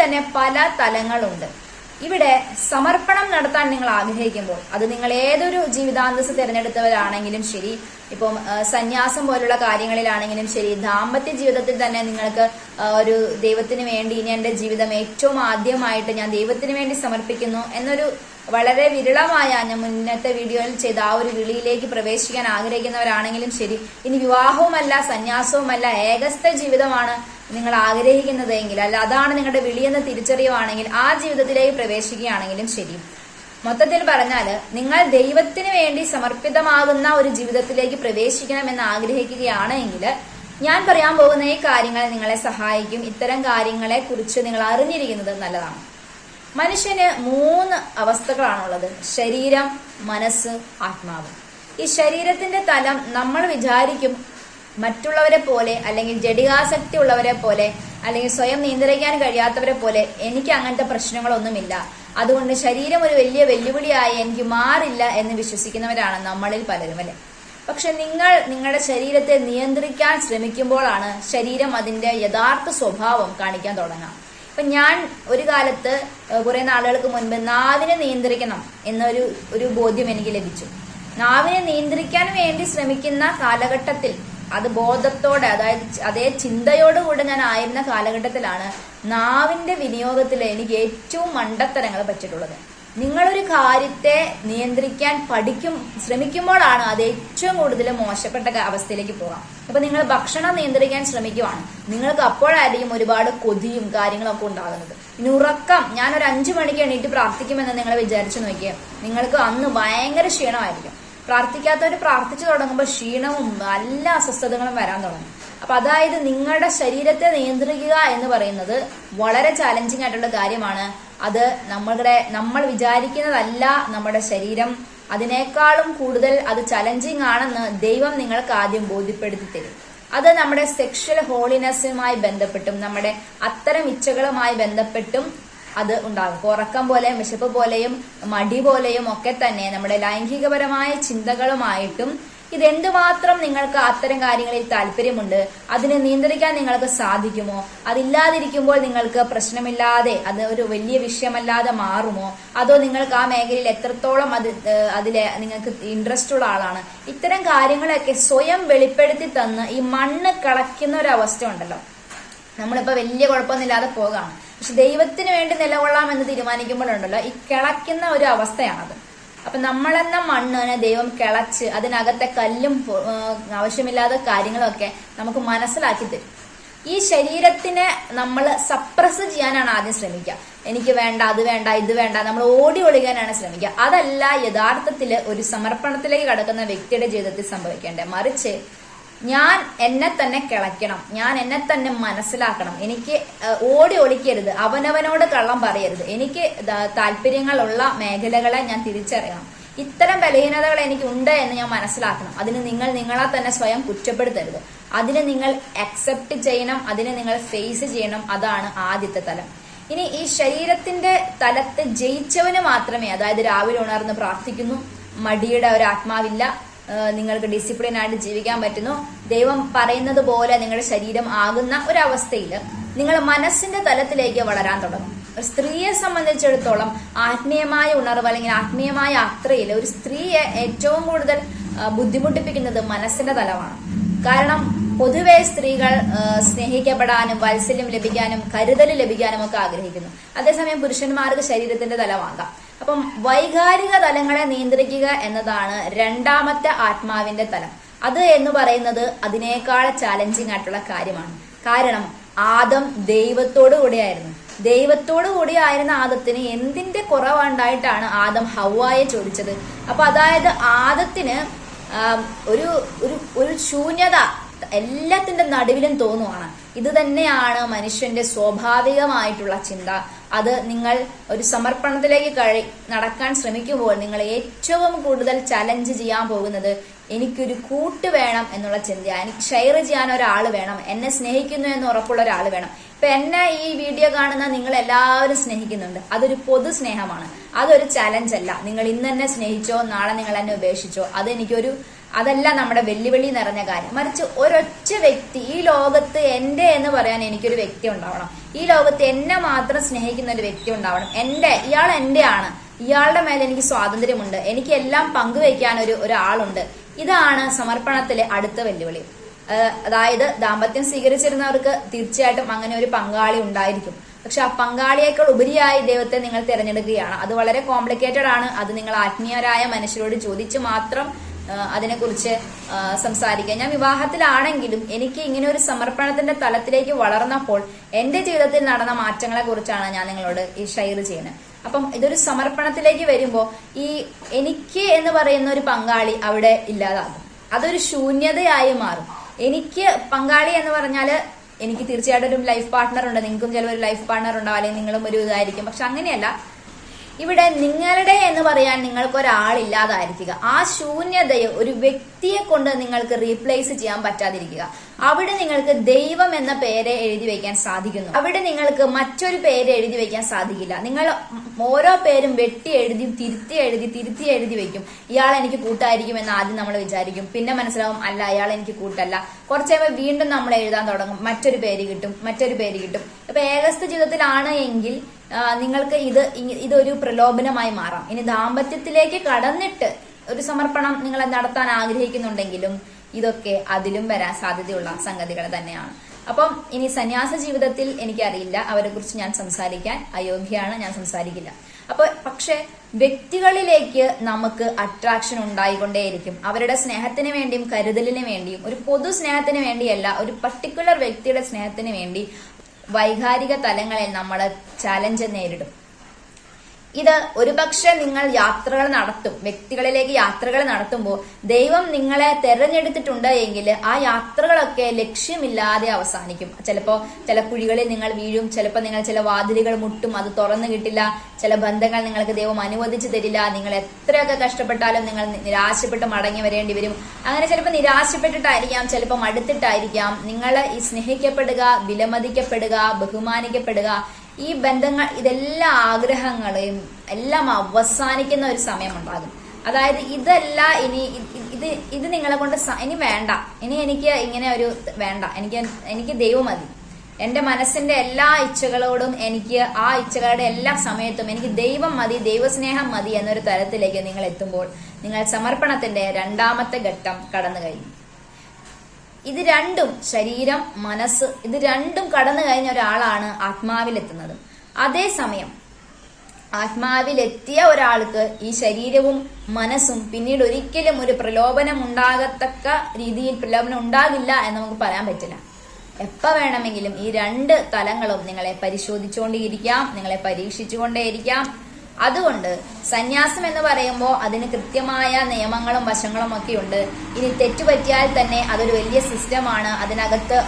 തന്നെ പല തലങ്ങളുണ്ട്. ഇവിടെ സമർപ്പണം നടത്താൻ നിങ്ങൾ ആഗ്രഹിക്കുമ്പോൾ അത് നിങ്ങൾ ഏതൊരു ജീവിതാന്തസ് തിരഞ്ഞെടുത്തവരാണെങ്കിലും ശരി ഇപ്പം സന്യാസം പോലുള്ള കാര്യങ്ങളിലാണെങ്കിലും ശരി ദാമ്പത്യ ജീവിതത്തിൽ തന്നെ നിങ്ങൾക്ക് ഒരു ദൈവത്തിന് വേണ്ടി ഇനി എന്റെ ജീവിതം ഏറ്റവും ആദ്യമായിട്ട് ഞാൻ ദൈവത്തിന് വേണ്ടി സമർപ്പിക്കുന്നു എന്നൊരു വളരെ വിരളമായ ഞാൻ മുന്നത്തെ വീഡിയോയിൽ ചെയ്ത ആ ഒരു വിളിയിലേക്ക് പ്രവേശിക്കാൻ ആഗ്രഹിക്കുന്നവരാണെങ്കിലും ശരി ഇനി വിവാഹവുമല്ല സന്യാസവുമല്ല ഏകസ്ഥ ജീവിതമാണ് നിങ്ങൾ ആഗ്രഹിക്കുന്നതെങ്കിൽ അല്ല അതാണ് നിങ്ങളുടെ വിളിയെന്ന് തിരിച്ചറിയുവാണെങ്കിൽ ആ ജീവിതത്തിലേക്ക് പ്രവേശിക്കുകയാണെങ്കിലും ശരി. മൊത്തത്തിൽ പറഞ്ഞാൽ നിങ്ങൾ ദൈവത്തിന് വേണ്ടി സമർപ്പിതമാകുന്ന ഒരു ജീവിതത്തിലേക്ക് പ്രവേശിക്കണമെന്ന് ആഗ്രഹിക്കുകയാണെങ്കിൽ ഞാൻ പറയാൻ പോകുന്ന ഈ കാര്യങ്ങൾ നിങ്ങളെ സഹായിക്കും. ഇത്തരം കാര്യങ്ങളെ കുറിച്ച് നിങ്ങൾ അറിഞ്ഞിരിക്കുന്നത് നല്ലതാണ്. മനുഷ്യന് മൂന്ന് അവസ്ഥകളാണുള്ളത്. ശരീരം മനസ്സ് ആത്മാവ്. ഈ ശരീരത്തിന്റെ തലം നമ്മൾ വിചാരിക്കും മറ്റുള്ളവരെ പോലെ അല്ലെങ്കിൽ ജഡികാസക്തി ഉള്ളവരെ പോലെ അല്ലെങ്കിൽ സ്വയം നിയന്ത്രിക്കാൻ കഴിയാത്തവരെ പോലെ എനിക്ക് അങ്ങനത്തെ പ്രശ്നങ്ങളൊന്നുമില്ല. അതുകൊണ്ട് ശരീരം ഒരു വലിയ വെല്ലുവിളിയായി എനിക്ക് മാറില്ല എന്ന് വിശ്വസിക്കുന്നവരാണ് നമ്മളിൽ പലരും അല്ലെ? പക്ഷെ നിങ്ങൾ നിങ്ങളുടെ ശരീരത്തെ നിയന്ത്രിക്കാൻ ശ്രമിക്കുമ്പോഴാണ് ശരീരം അതിന്റെ യഥാർത്ഥ സ്വഭാവം കാണിക്കാൻ തുടങ്ങാം ഇപ്പൊ ഞാൻ ഒരു കാലത്ത് കുറെ നാളുകൾക്ക് മുൻപ് നാവിനെ നിയന്ത്രിക്കണം എന്നൊരു ഒരു ബോധ്യം എനിക്ക് ലഭിച്ചു. നാവിനെ നിയന്ത്രിക്കാൻ വേണ്ടി ശ്രമിക്കുന്ന കാലഘട്ടത്തിൽ അത് ബോധത്തോടെ അതായത് അതേ ചിന്തയോടുകൂടെ ഞാൻ ആയിരുന്ന കാലഘട്ടത്തിലാണ് നാവിന്റെ വിനിയോഗത്തിൽ എനിക്ക് ഏറ്റവും മണ്ടത്തരങ്ങൾ പറ്റിയിട്ടുള്ളത്. നിങ്ങളൊരു കാര്യത്തെ നിയന്ത്രിക്കാൻ പഠിക്കും ശ്രമിക്കുമ്പോഴാണ് അത് ഏറ്റവും കൂടുതൽ മോശപ്പെട്ട അവസ്ഥയിലേക്ക് പോകാം. അപ്പൊ നിങ്ങൾ ഭക്ഷണം നിയന്ത്രിക്കാൻ ശ്രമിക്കുവാണ്. നിങ്ങൾക്ക് അപ്പോഴായിരിക്കും ഒരുപാട് കൊതിയും കാര്യങ്ങളൊക്കെ ഉണ്ടാകുന്നത്. ഇനി ഉറക്കം ഞാൻ ഒരു അഞ്ചു മണിക്ക് എണീറ്റ് പ്രാർത്ഥിക്കുമെന്ന് നിങ്ങൾ വിചാരിച്ചു നോക്കിയേ നിങ്ങൾക്ക് അന്ന് ഭയങ്കര ക്ഷീണമായിരിക്കും. പ്രാർത്ഥിക്കാത്തവർ പ്രാർത്ഥിച്ചു തുടങ്ങുമ്പോൾ ക്ഷീണവും നല്ല അസ്വസ്ഥതകളും വരാൻ തുടങ്ങും. അപ്പൊ അതായത് നിങ്ങളുടെ ശരീരത്തെ നിയന്ത്രിക്കുക എന്ന് പറയുന്നത് വളരെ ചാലഞ്ചിങ് ആയിട്ടുള്ള കാര്യമാണ്. അത് നമ്മളുടെ നമ്മൾ വിചാരിക്കുന്നതല്ല നമ്മുടെ ശരീരം. അതിനേക്കാളും കൂടുതൽ അത് ചലഞ്ചിങ് ആണെന്ന് ദൈവം നിങ്ങൾക്ക് ആദ്യം ബോധ്യപ്പെടുത്തി തരും. അത് നമ്മുടെ സെക്ഷൽ ഹോളിനെസ്സുമായി ബന്ധപ്പെട്ടും നമ്മുടെ അത്തരം ഇച്ഛകളുമായി ബന്ധപ്പെട്ടും അത് ഉണ്ടാകും. ഉറക്കം പോലെയും വിശപ്പ് പോലെയും മടി പോലെയും ഒക്കെ തന്നെ നമ്മുടെ ലൈംഗികപരമായ ചിന്തകളുമായിട്ടും ഇതെന്തുമാത്രം നിങ്ങൾക്ക് അത്തരം കാര്യങ്ങളിൽ താല്പര്യമുണ്ട് അതിനെ നിയന്ത്രിക്കാൻ നിങ്ങൾക്ക് സാധിക്കുമോ? അതില്ലാതിരിക്കുമ്പോൾ നിങ്ങൾക്ക് പ്രശ്നമില്ലാതെ അത് ഒരു വലിയ വിഷയമല്ലാതെ മാറുമോ? അതോ നിങ്ങൾക്ക് ആ മേഖലയിൽ എത്രത്തോളം അത് അതിലെ നിങ്ങൾക്ക് ഇൻട്രസ്റ്റ് ഉള്ള ആളാണ്? ഇത്തരം കാര്യങ്ങളൊക്കെ സ്വയം വെളിപ്പെടുത്തി തന്ന് ഈ മണ്ണ് കളയ്ക്കുന്ന ഒരു അവസ്ഥ ഉണ്ടല്ലോ. നമ്മളിപ്പോ വലിയ കുഴപ്പമൊന്നുമില്ലാതെ പോകാണ് പക്ഷെ ദൈവത്തിന് വേണ്ടി നിലകൊള്ളാം എന്ന് തീരുമാനിക്കുമ്പോഴുണ്ടല്ലോ ഈ കിളയ്ക്കുന്ന ഒരു അവസ്ഥയാണത്. അപ്പൊ നമ്മളെന്ന മണ്ണിനെ ദൈവം കിളച്ച് അതിനകത്തെ കല്ലും ആവശ്യമില്ലാതെ കാര്യങ്ങളൊക്കെ നമുക്ക് മനസ്സിലാക്കി തരും. ഈ ശരീരത്തിനെ നമ്മൾ സപ്രസ് ചെയ്യാനാണ് ആദ്യം ശ്രമിക്കുക. എനിക്ക് വേണ്ട അത് വേണ്ട ഇത് വേണ്ട നമ്മൾ ഓടി ഒളിക്കാനാണ് ശ്രമിക്കുക. അതല്ല യഥാർത്ഥത്തിൽ ഒരു സമർപ്പണത്തിലേക്ക് കടക്കുന്ന വ്യക്തിയുടെ ജീവിതത്തിൽ സംഭവിക്കേണ്ടത്. മറിച്ച് ഞാൻ എന്നെ തന്നെ കിളയ്ക്കണം. ഞാൻ എന്നെ തന്നെ മനസ്സിലാക്കണം. എനിക്ക് ഓടി ഒളിക്കരുത്. അവനവനോട് കള്ളം പറയരുത്. എനിക്ക് താല്പര്യങ്ങളുള്ള മേഖലകളെ ഞാൻ തിരിച്ചറിയണം. ഇത്തരം ബലഹീനതകൾ എനിക്ക് ഉണ്ട് എന്ന് ഞാൻ മനസ്സിലാക്കണം. അതിന് നിങ്ങൾ നിങ്ങളെ തന്നെ സ്വയം കുറ്റപ്പെടുത്തരുത്. അതിന് നിങ്ങൾ അക്സെപ്റ്റ് ചെയ്യണം. അതിനെ നിങ്ങൾ ഫേസ് ചെയ്യണം. അതാണ് ആദ്യത്തെ തലം. ഇനി ഈ ശരീരത്തിന്റെ തലത്ത് ജയിച്ചവന് മാത്രമേ അതായത് രാവിലെ ഉണർന്ന് പ്രാർത്ഥിക്കുന്നു മടിയുടെ ഒരു ആത്മാവില്ല നിങ്ങൾക്ക് ഡിസിപ്ലിൻ ആയിട്ട് ജീവിക്കാൻ പറ്റുന്നു. ദൈവം പറയുന്നത് പോലെ നിങ്ങളുടെ ശരീരം ആകുന്ന ഒരവസ്ഥയിൽ നിങ്ങൾ മനസ്സിന്റെ തലത്തിലേക്ക് വളരാൻ തുടങ്ങും. ഒരു സ്ത്രീയെ സംബന്ധിച്ചിടത്തോളം ആത്മീയമായ ഉണർവ് അല്ലെങ്കിൽ ആത്മീയമായ അത്രയിൽ ഒരു സ്ത്രീയെ ഏറ്റവും കൂടുതൽ ബുദ്ധിമുട്ടിപ്പിക്കുന്നത് മനസ്സിന്റെ തലമാണ്. കാരണം പൊതുവെ സ്ത്രീകൾ സ്നേഹിക്കപ്പെടാനും വാത്സല്യം ലഭിക്കാനും കരുതൽ ലഭിക്കാനും ഒക്കെ ആഗ്രഹിക്കുന്നു. അതേസമയം പുരുഷന്മാർക്ക് ശരീരത്തിന്റെ തലമാകാം അപ്പം വൈകാരിക തലങ്ങളെ നിയന്ത്രിക്കുക എന്നതാണ് രണ്ടാമത്തെ ആത്മാവിന്റെ തലം. അത് എന്ന് പറയുന്നത് അതിനേക്കാൾ ചാലഞ്ചിങ് ആയിട്ടുള്ള കാര്യമാണ്. കാരണം ആദം ദൈവത്തോടു കൂടിയായിരുന്നു. ദൈവത്തോടു കൂടിയായിരുന്ന ആദത്തിന് എന്തിന്റെ കുറവുണ്ടായിട്ടാണ് ആദം ഹൗവായെ ചോദിച്ചത്. അപ്പൊ അതായത് ആദത്തിന് ഒരു ഒരു ഒരു ശൂന്യത എല്ലാത്തിന്റെ നടുവിലും തോന്നുവാണ്. ഇത് തന്നെയാണ് മനുഷ്യന്റെ സ്വാഭാവികമായിട്ടുള്ള ചിന്ത. അത് നിങ്ങൾ ഒരു സമർപ്പണത്തിലേക്ക് കഴി നടക്കാൻ ശ്രമിക്കുമ്പോൾ നിങ്ങൾ ഏറ്റവും കൂടുതൽ ചലഞ്ച് ചെയ്യാൻ പോകുന്നത് എനിക്കൊരു കൂട്ട് വേണം എന്നുള്ള ചിന്തയാണ് എനിക്ക് ഷെയർ ചെയ്യാൻ ഒരാൾ വേണം. എന്നെ സ്നേഹിക്കുന്നു എന്ന് ഉറപ്പുള്ള ഒരാൾ വേണം. ഇപ്പൊ എന്നെ ഈ വീഡിയോ കാണുന്ന നിങ്ങൾ എല്ലാവരും സ്നേഹിക്കുന്നുണ്ട്. അതൊരു പൊതു സ്നേഹമാണ്. അതൊരു ചലഞ്ച് അല്ല. നിങ്ങൾ ഇന്ന് എന്നെ സ്നേഹിച്ചോ നാളെ നിങ്ങൾ എന്നെ ഉപേക്ഷിച്ചോ. അത് എനിക്കൊരു അതല്ല നമ്മുടെ വെല്ലുവിളി നിറഞ്ഞ കാര്യം. മറിച്ച് ഒരൊറ്റ വ്യക്തി ഈ ലോകത്ത് എന്റെ എന്ന് പറയാൻ എനിക്കൊരു വ്യക്തി ഉണ്ടാവണം. ഈ ലോകത്ത് എന്നെ മാത്രം സ്നേഹിക്കുന്ന ഒരു വ്യക്തി ഉണ്ടാവണം. എന്റെ ഇയാൾ എന്റെ ആണ് ഇയാളുടെ മേലെ എനിക്ക് സ്വാതന്ത്ര്യമുണ്ട്. എനിക്ക് എല്ലാം പങ്കുവയ്ക്കാൻ ഒരു ഒരാളുണ്ട്. ഇതാണ് സമർപ്പണത്തിലെ അടുത്ത വെല്ലുവിളി. അതായത് ദാമ്പത്യം സ്വീകരിച്ചിരുന്നവർക്ക് തീർച്ചയായിട്ടും അങ്ങനെ ഒരു പങ്കാളി ഉണ്ടായിരിക്കും. പക്ഷെ ആ പങ്കാളിയേക്കാൾ ഉപരിയായി ദൈവത്തെ നിങ്ങൾ തിരഞ്ഞെടുക്കുകയാണ്. അത് വളരെ കോംപ്ലിക്കേറ്റഡ് ആണ്. അത് നിങ്ങൾ ആത്മീയരായ മനുഷ്യരോട് ചോദിച്ച് മാത്രം അതിനെക്കുറിച്ച് സംസാരിക്കാം ഞാൻ വിവാഹത്തിലാണെങ്കിലും എനിക്ക് ഇങ്ങനെ ഒരു സമർപ്പണത്തിന്റെ തലത്തിലേക്ക് വളർന്നപ്പോൾ എന്റെ ജീവിതത്തിൽ നടന്ന മാറ്റങ്ങളെ കുറിച്ചാണ് ഞാൻ നിങ്ങളോട് ഈ ഷെയർ ചെയ്യുന്നത്. അപ്പം ഇതൊരു സമർപ്പണത്തിലേക്ക് വരുമ്പോൾ ഈ എനിക്ക് എന്ന് പറയുന്ന ഒരു പങ്കാളി അവിടെ ഇല്ലാതാകും. അതൊരു ശൂന്യതയായി മാറും. എനിക്ക് പങ്കാളി എന്ന് പറഞ്ഞാൽ എനിക്ക് തീർച്ചയായിട്ടും ഒരു ലൈഫ് പാർട്ട്ണർ ഉണ്ട്. നിങ്ങൾക്കും ചിലപ്പോൾ ഒരു ലൈഫ് പാർട്ട്ണർ ഉണ്ടാവും അല്ലെങ്കിൽ നിങ്ങളും ഒരു ഇതായിരിക്കും. പക്ഷെ അങ്ങനെയല്ല. ഇവിടെ നിങ്ങളുടെ എന്ന് പറയാൻ നിങ്ങൾക്ക് ഒരാളില്ലാതായിരിക്കുക. ആ ശൂന്യതയെ ഒരു വ്യക്തിയെ കൊണ്ട് നിങ്ങൾക്ക് റീപ്ലേസ് ചെയ്യാൻ പറ്റാതിരിക്കുക. അവിടെ നിങ്ങൾക്ക് ദൈവം എന്ന പേര് എഴുതി വെക്കാൻ സാധിക്കുന്നു. അവിടെ നിങ്ങൾക്ക് മറ്റൊരു പേര് എഴുതി വെക്കാൻ സാധിക്കില്ല. നിങ്ങൾ ഓരോ പേരും വെട്ടി എഴുതി തിരുത്തി എഴുതി തിരുത്തി എഴുതി വെക്കും. ഇയാൾ എനിക്ക് കൂട്ടായിരിക്കും എന്ന് ആദ്യം നമ്മൾ വിചാരിക്കും. പിന്നെ മനസ്സിലാവും അല്ല അയാൾ എനിക്ക് കൂട്ടല്ല. കുറച്ച് വീണ്ടും നമ്മൾ എഴുതാൻ തുടങ്ങും. മറ്റൊരു പേര് കിട്ടും മറ്റൊരു പേര് കിട്ടും. ഇപ്പൊ ഏകസ്ഥ ജീവിതത്തിലാണ് എങ്കിൽ നിങ്ങൾക്ക് ഇത് ഇതൊരു പ്രലോഭനമായി മാറാം. ഇനി ദാമ്പത്യത്തിലേക്ക് കടന്നിട്ട് ഒരു സമർപ്പണം നിങ്ങൾ നടത്താൻ ആഗ്രഹിക്കുന്നുണ്ടെങ്കിലും ഇതൊക്കെ അതിലും വരാൻ സാധ്യതയുള്ള സംഗതികൾ തന്നെയാണ്. അപ്പം ഇനി സന്യാസ ജീവിതത്തിൽ എനിക്കറിയില്ല. അവരെ കുറിച്ച് ഞാൻ സംസാരിക്കാൻ അയോഗ്യയാണ്. ഞാൻ സംസാരിക്കില്ല. അപ്പൊ പക്ഷെ വ്യക്തികളിലേക്ക് നമുക്ക് അട്രാക്ഷൻ ഉണ്ടായിക്കൊണ്ടേയിരിക്കും. അവരുടെ സ്നേഹത്തിന് വേണ്ടിയും കരുതലിന് വേണ്ടിയും ഒരു പൊതു സ്നേഹത്തിന് വേണ്ടിയല്ല ഒരു പർട്ടിക്കുലർ വ്യക്തിയുടെ സ്നേഹത്തിന് വേണ്ടി വൈകാരിക തലങ്ങളിൽ നമ്മൾ ചലഞ്ച് നേരിടും. ഇത് ഒരുപക്ഷെ നിങ്ങൾ യാത്രകൾ നടത്തും വ്യക്തികളിലേക്ക് യാത്രകൾ നടത്തുമ്പോൾ ദൈവം നിങ്ങളെ തെരഞ്ഞെടുത്തിട്ടുണ്ട് എങ്കിൽ ആ യാത്രകളൊക്കെ ലക്ഷ്യമില്ലാതെ അവസാനിക്കും. ചിലപ്പോൾ ചില കുഴികളിൽ നിങ്ങൾ വീഴും ചിലപ്പോൾ നിങ്ങൾ ചില വാതിലുകൾ മുട്ടും അത് തുറന്നു കിട്ടില്ല ചില ബന്ധങ്ങൾ നിങ്ങൾക്ക് ദൈവം അനുവദിച്ചു തരില്ല നിങ്ങൾ എത്രയൊക്കെ കഷ്ടപ്പെട്ടാലും നിങ്ങൾ നിരാശപ്പെട്ട് മടങ്ങി വരേണ്ടി വരും. അങ്ങനെ ചിലപ്പോൾ നിരാശപ്പെട്ടിട്ടായിരിക്കാം ചിലപ്പോൾ മടുത്തിട്ടായിരിക്കാം. നിങ്ങൾ ഈ സ്നേഹിക്കപ്പെടുക വിലമതിക്കപ്പെടുക ബഹുമാനിക്കപ്പെടുക ഈ ബന്ധങ്ങൾ ഇതെല്ലാ ആഗ്രഹങ്ങളെയും എല്ലാം അവസാനിക്കുന്ന ഒരു സമയമുണ്ടാകും. അതായത് ഇതല്ല ഇനി ഇത് ഇത് നിങ്ങളെ കൊണ്ട് ഇനി വേണ്ട. ഇനി എനിക്ക് ഇങ്ങനെ ഒരു വേണ്ട. എനിക്ക് എനിക്ക് ദൈവം മതി. എന്റെ മനസ്സിന്റെ എല്ലാ ഇച്ഛകളോടും എനിക്ക് ആ ഇച്ഛകളുടെ എല്ലാ സമയത്തും എനിക്ക് ദൈവം മതി ദൈവസ്നേഹം മതി എന്നൊരു തരത്തിലേക്ക് നിങ്ങൾ എത്തുമ്പോൾ നിങ്ങൾ സമർപ്പണത്തിന്റെ രണ്ടാമത്തെ ഘട്ടം കടന്നു കഴിഞ്ഞു ഇത് രണ്ടും ശരീരം മനസ്സ് ഇത് രണ്ടും കടന്നു കഴിഞ്ഞ ഒരാളാണ് ആത്മാവിലെത്തുന്നത്. അതേസമയം ആത്മാവിലെത്തിയ ഒരാൾക്ക് ഈ ശരീരവും മനസ്സും പിന്നീട് ഒരിക്കലും ഒരു പ്രലോഭനം ഉണ്ടാകത്തക്ക രീതിയിൽ പ്രലോഭനം ഉണ്ടാകില്ല എന്ന് നമുക്ക് പറയാൻ പറ്റില്ല. എപ്പോ വേണമെങ്കിലും ഈ രണ്ട് തലങ്ങളും നിങ്ങളെ പരിശോധിച്ചുകൊണ്ടേയിരിക്കാം നിങ്ങളെ പരീക്ഷിച്ചുകൊണ്ടേയിരിക്കാം അതുകൊണ്ട് സന്യാസം എന്ന് പറയുമ്പോൾ അതിന് കൃത്യമായ നിയമങ്ങളും വശങ്ങളും ഒക്കെ ഉണ്ട് ഇനി തെറ്റുപറ്റിയാൽ തന്നെ അതൊരു വലിയ സിസ്റ്റമാണ് അതിനകത്ത്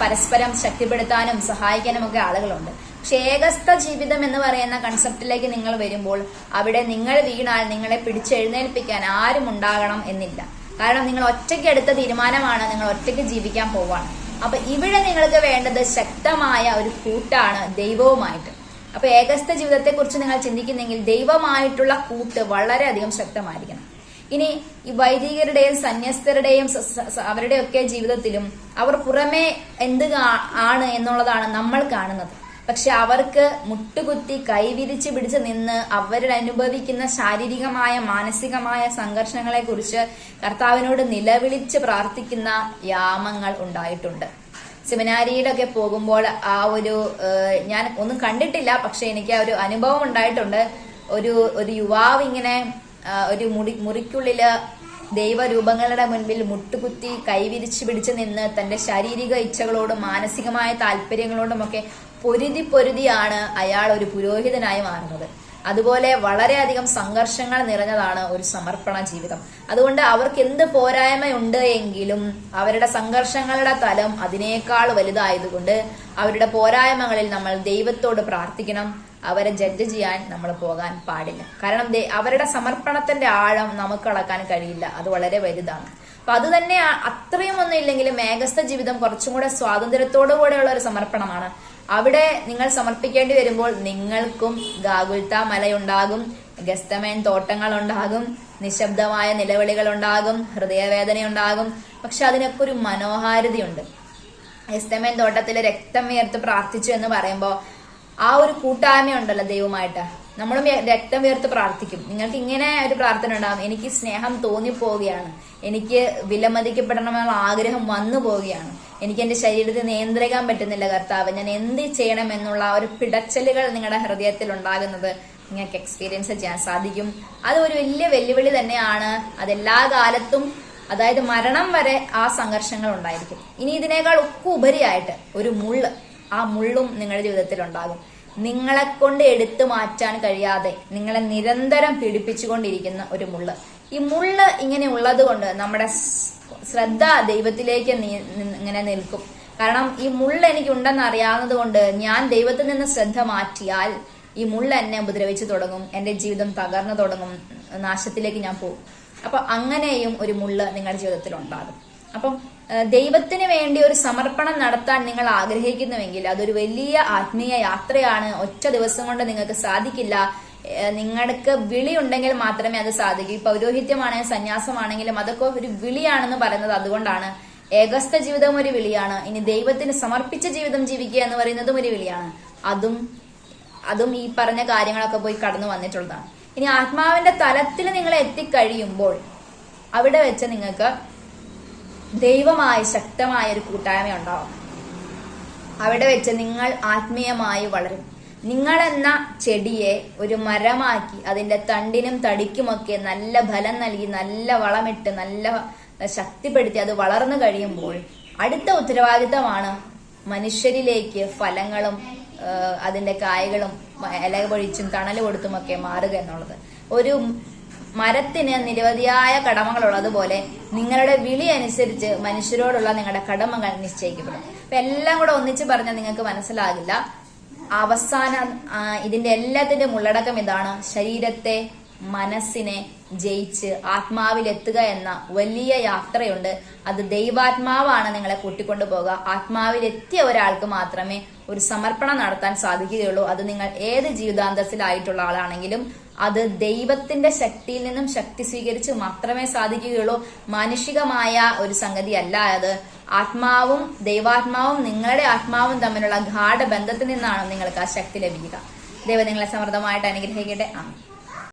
പരസ്പരം ശക്തിപ്പെടുത്താനും സഹായിക്കാനും ഒക്കെ ആളുകളുണ്ട്. പക്ഷെ ഏകസ്ഥ ജീവിതം എന്ന് പറയുന്ന കൺസെപ്റ്റിലേക്ക് നിങ്ങൾ വരുമ്പോൾ അവിടെ നിങ്ങൾ വീണാൽ നിങ്ങളെ പിടിച്ചെഴുന്നേൽപ്പിക്കാൻ ആരും ഉണ്ടാകണം എന്നില്ല. കാരണം നിങ്ങൾ ഒറ്റയ്ക്ക് എടുത്ത തീരുമാനമാണ് നിങ്ങൾ ഒറ്റയ്ക്ക് ജീവിക്കാൻ പോവാണ് അപ്പൊ ഇവിടെ നിങ്ങൾക്ക് വേണ്ടത് ശക്തമായ ഒരു കൂട്ടാണ് ദൈവവുമായിട്ട്. അപ്പൊ ഏകസ്ഥ ജീവിതത്തെ കുറിച്ച് നിങ്ങൾ ചിന്തിക്കുന്നെങ്കിൽ ദൈവമായിട്ടുള്ള കൂട്ട് വളരെയധികം ശക്തമായിരിക്കണം. ഇനി ഈ വൈദികരുടെയും സന്യസ്തരുടെയും അവരുടെയൊക്കെ ജീവിതത്തിലും അവർ പുറമേ എന്ത് ആണ് എന്നുള്ളതാണ് നമ്മൾ കാണുന്നത്. പക്ഷെ അവർക്ക് മുട്ടുകുത്തി കൈവിരിച്ച് പിടിച്ച് നിന്ന് അവരുടെ അനുഭവിക്കുന്ന ശാരീരികമായ മാനസികമായ സംഘർഷങ്ങളെ കുറിച്ച് കർത്താവിനോട് നിലവിളിച്ച് പ്രാർത്ഥിക്കുന്ന യാമങ്ങൾ ഉണ്ടായിട്ടുണ്ട്. സെമിനാരിയിലൊക്കെ പോകുമ്പോൾ ആ ഒരു ഞാൻ ഒന്നും കണ്ടിട്ടില്ല പക്ഷെ എനിക്ക് ആ ഒരു അനുഭവം ഉണ്ടായിട്ടുണ്ട്. ഒരു ഒരു യുവാവ് ഇങ്ങനെ ഒരു മുടി മുറിക്കുള്ളിൽ ദൈവരൂപങ്ങളുടെ മുൻപിൽ മുട്ടുകുത്തി കൈവിരിച്ച് പിടിച്ചു നിന്ന് തന്റെ ശാരീരിക ഇച്ഛകളോടും മാനസികമായ താല്പര്യങ്ങളോടുമൊക്കെ പൊരുതി പൊരുതിയാണ് അയാൾ ഒരു പുരോഹിതനായി മാറുന്നത്. അതുപോലെ വളരെയധികം സംഘർഷങ്ങൾ നിറഞ്ഞതാണ് ഒരു സമർപ്പണ ജീവിതം. അതുകൊണ്ട് അവർക്ക് എന്ത് പോരായ്മയുണ്ട് എങ്കിലും അവരുടെ സംഘർഷങ്ങളുടെ തലം അതിനേക്കാൾ വലുതായതുകൊണ്ട് അവരുടെ പോരായ്മകളിൽ നമ്മൾ ദൈവത്തോട് പ്രാർത്ഥിക്കണം. അവരെ ജഡ്ജ് ചെയ്യാൻ നമ്മൾ പോകാൻ പാടില്ല. കാരണം അവരുടെ സമർപ്പണത്തിന്റെ ആഴം നമുക്ക് അളക്കാൻ കഴിയില്ല. അത് വളരെ വലുതാണ്. അപ്പൊ അത് തന്നെ അത്രയും ഒന്നും ഇല്ലെങ്കിലും മേഘസ്ഥ ജീവിതം കുറച്ചും കൂടെ സ്വാതന്ത്ര്യത്തോടു കൂടെയുള്ള ഒരു സമർപ്പണമാണ്. അവിടെ നിങ്ങൾ സമർപ്പിക്കേണ്ടി വരുമ്പോൾ നിങ്ങൾക്കും ഗാഗുൽത്ത മലയുണ്ടാകും ഗസ്തമേൻ തോട്ടങ്ങൾ ഉണ്ടാകും നിശബ്ദമായ നിലവിളികൾ ഉണ്ടാകും ഹൃദയവേദന ഉണ്ടാകും പക്ഷെ അതിനൊക്കെ ഒരു മനോഹാരിതയുണ്ട്. ഗസ്തമേൻ തോട്ടത്തിലെ രക്തം ഉയർത്ത് പ്രാർത്ഥിച്ചു എന്ന് പറയുമ്പോൾ ആ ഒരു കൂട്ടായ്മ ഉണ്ടല്ലോ ദൈവമായിട്ട്. നമ്മളും രക്തം ഉയർത്ത് പ്രാർത്ഥിക്കും. നിങ്ങൾക്ക് ഇങ്ങനെ ഒരു പ്രാർത്ഥന ഉണ്ടാകും. എനിക്ക് സ്നേഹം തോന്നിപ്പോവുകയാണ്. എനിക്ക് വിലമതിക്കപ്പെടണമെന്നുള്ള ആഗ്രഹം വന്നു പോവുകയാണ് എനിക്ക് എന്റെ ശരീരത്തെ നിയന്ത്രിക്കാൻ പറ്റുന്നില്ല കർത്താവ്. ഞാൻ എന്ത് ചെയ്യണം എന്നുള്ള ആ ഒരു പിടച്ചലുകൾ നിങ്ങളുടെ ഹൃദയത്തിൽ ഉണ്ടാകുന്നത് നിങ്ങൾക്ക് എക്സ്പീരിയൻസ് ചെയ്യാൻ സാധിക്കും. അത് ഒരു വലിയ വെല്ലുവിളി തന്നെയാണ്. അതെല്ലാ കാലത്തും അതായത് മരണം വരെ ആ സംഘർഷങ്ങൾ ഉണ്ടായിരിക്കും. ഇനി ഇതിനേക്കാൾ ഒക്കെ ഉപരിയായിട്ട് ഒരു മുള്ള് ആ മുള്ളും നിങ്ങളുടെ ജീവിതത്തിൽ ഉണ്ടാകും. നിങ്ങളെ കൊണ്ട് എടുത്തു മാറ്റാൻ കഴിയാതെ നിങ്ങളെ നിരന്തരം പീഡിപ്പിച്ചുകൊണ്ടിരിക്കുന്ന ഒരു മുള്ള്. ഈ മുള്ള് ഇങ്ങനെ ഉള്ളത് കൊണ്ട് നമ്മുടെ ശ്രദ്ധ ദൈവത്തിലേക്ക് ഇങ്ങനെ നിൽക്കും. കാരണം ഈ മുള്ള എനിക്ക് ഉണ്ടെന്ന് അറിയാവുന്നത് കൊണ്ട് ഞാൻ ദൈവത്തിൽ നിന്ന് ശ്രദ്ധ മാറ്റിയാൽ ഈ മുള്ള എന്നെ ഉപദ്രവിച്ചു തുടങ്ങും എന്റെ ജീവിതം തകർന്നു തുടങ്ങും നാശത്തിലേക്ക് ഞാൻ പോകും. അപ്പൊ അങ്ങനെയും ഒരു മുള്ള് നിങ്ങളുടെ ജീവിതത്തിൽ ഉണ്ടാകും. അപ്പം ദൈവത്തിന് വേണ്ടി ഒരു സമർപ്പണം നടത്താൻ നിങ്ങൾ ആഗ്രഹിക്കുന്നുവെങ്കിൽ അതൊരു വലിയ ആത്മീയ യാത്രയാണ്. ഒറ്റ ദിവസം കൊണ്ട് നിങ്ങൾക്ക് സാധിക്കില്ല. നിങ്ങൾക്ക് വിളി ഉണ്ടെങ്കിൽ മാത്രമേ അത് സാധിക്കൂ. പൗരോഹിത്യമാണെങ്കിലും സന്യാസമാണെങ്കിലും അതൊക്കെ ഒരു വിളിയാണെന്ന് പറയുന്നത് അതുകൊണ്ടാണ്. ഏകസ്ഥ ജീവിതം ഒരു വിളിയാണ്. ഇനി ദൈവത്തിന് സമർപ്പിച്ച ജീവിതം ജീവിക്കുക എന്ന് പറയുന്നതും ഒരു വിളിയാണ്. അതും അതും ഈ പറഞ്ഞ കാര്യങ്ങളൊക്കെ പോയി കടന്നു വന്നിട്ടുള്ളതാണ്. ഇനി ആത്മാവിന്റെ തലത്തിൽ നിങ്ങൾ എത്തിക്കഴിയുമ്പോൾ അവിടെ വെച്ച് നിങ്ങൾക്ക് ദൈവമായ ശക്തമായ ഒരു കൂട്ടായ്മ ഉണ്ടാവും. അവിടെ വെച്ച് നിങ്ങൾ ആത്മീയമായി വളരും. നിങ്ങൾ എന്ന ചെടിയെ ഒരു മരമാക്കി അതിന്റെ തണ്ടിനും തടിക്കുമൊക്കെ നല്ല ഫലം നൽകി നല്ല വളമിട്ട് നല്ല ശക്തിപ്പെടുത്തി അത് വളർന്നു കഴിയുമ്പോൾ അടുത്ത ഉത്തരവാദിത്തമാണ് മനുഷ്യരിലേക്ക് ഫലങ്ങളും അതിന്റെ കായകളും ഇല പൊഴിച്ചും തണൽ കൊടുത്തുമൊക്കെ മാറുക എന്നുള്ളത്. ഒരു മരത്തിന് നിരവധിയായ കടമകളുള്ളതുപോലെ നിങ്ങളുടെ വിളി അനുസരിച്ച് മനുഷ്യരോടുള്ള നിങ്ങളുടെ കടമകൾ നിശ്ചയിക്കപ്പെടും. അപ്പൊ എല്ലാം കൂടെ ഒന്നിച്ച് പറഞ്ഞാൽ നിങ്ങൾക്ക് മനസ്സിലാകില്ല. അവസാന ഇതിന്റെ എല്ലാത്തിന്റെ ഉള്ളടക്കം ഇതാണ്. ശരീരത്തെ മനസ്സിനെ ജയിച്ച് ആത്മാവിലെത്തുക എന്ന വലിയ യാത്രയുണ്ട്. അത് ദൈവാത്മാവാണ് നിങ്ങളെ കൂട്ടിക്കൊണ്ടു പോകുക ആത്മാവിലെത്തിയ ഒരാൾക്ക് മാത്രമേ ഒരു സമർപ്പണം നടത്താൻ സാധിക്കുകയുള്ളൂ. അത് നിങ്ങൾ ഏത് ജീവിതാന്തസ്സിലായിട്ടുള്ള ആളാണെങ്കിലും അത് ദൈവത്തിന്റെ ശക്തിയിൽ നിന്നും ശക്തി സ്വീകരിച്ച് മാത്രമേ സാധിക്കുകയുള്ളൂ. മാനുഷികമായ ഒരു സംഗതിയല്ല അത്. ആത്മാവും ദൈവാത്മാവും നിങ്ങളുടെ ആത്മാവും തമ്മിലുള്ള ഗാഠബന്ധത്തിൽ നിന്നാണ് നിങ്ങൾക്ക് ആ ശക്തി ലഭിക്കുക. ദൈവം നിങ്ങളെ സമൃദ്ധമായിട്ട് അനുഗ്രഹിക്കട്ടെ. ആ